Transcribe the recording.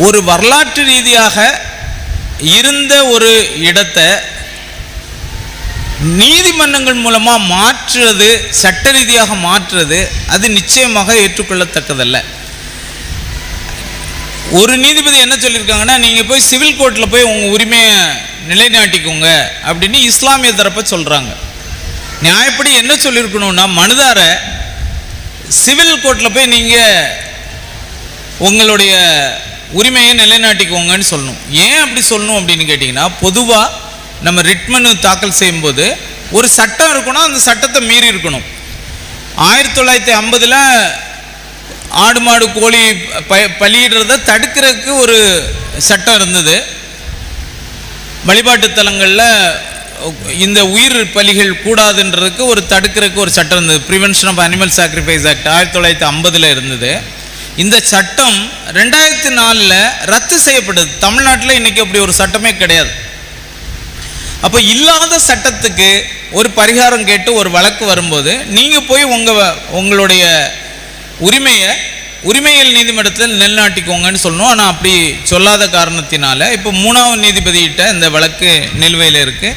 ஒரு வரலாற்று ரீதியாக இருந்த ஒரு இடத்தை நீதிமன்றங்கள் மூலமாக மாற்றுறது சட்ட ரீதியாக மாற்றுறது அது நிச்சயமாக ஏற்றுக்கொள்ளத்தக்கதல்ல. ஒரு நீதிபதி என்ன சொல்லியிருக்காங்கன்னா நீங்கள் போய் சிவில் கோர்ட்டில் போய் உங்கள் உரிமையை நிலைநாட்டிக்கோங்க அப்படின்னு இஸ்லாமிய தரப்பை சொல்கிறாங்க நியாயப்படி என்ன சொல்லியிருக்கணும்னா மனுதார சிவில் கோர்ட்டில் போய் நீங்கள் உங்களுடைய உரிமையை நிலைநாட்டிக்கோங்கன்னு சொல்லணும். ஏன் அப்படி சொல்லணும் அப்படின்னு கேட்டிங்கன்னா பொதுவாக நம்ம ரிட்மனு தாக்கல் செய்யும்போது ஒரு சட்டம் இருக்கணும் அந்த சட்டத்தை மீறி இருக்கணும். ஆயிரத்தி தொள்ளாயிரத்தி ஐம்பதில் ஆடு மாடு கோழி ப பலியிடுறத தடுக்கிறதுக்கு ஒரு சட்டம் இருந்தது. வழிபாட்டு தலங்களில் இந்த உயிர் பலிகள் கூடாதுன்றதுக்கு ஒரு தடுக்கிறதுக்கு ஒரு சட்டம் இருந்தது. Prevention of animal sacrifice act ஆயிரத்தி தொள்ளாயிரத்தி ஐம்பதில் இருந்தது. இந்த சட்டம் ரெண்டாயிரத்தி நாலில் ரத்து செய்யப்பட்டது. தமிழ்நாட்டில் இன்றைக்கி அப்படி ஒரு சட்டமே கிடையாது. அப்போ இல்லாத சட்டத்துக்கு ஒரு பரிகாரம் கேட்டு ஒரு வழக்கு வரும்போது நீங்கள் போய் உங்கள் உங்களுடைய உரிமையை உரிமையல் நீதிமன்றத்தில் நிலைநாட்டிக்கோங்கன்னு சொல்லணும். ஆனால் அப்படி சொல்லாத காரணத்தினால இப்போ மூணாவது நீதிபதியிட்ட இந்த வழக்கு நிலுவையில் இருக்குது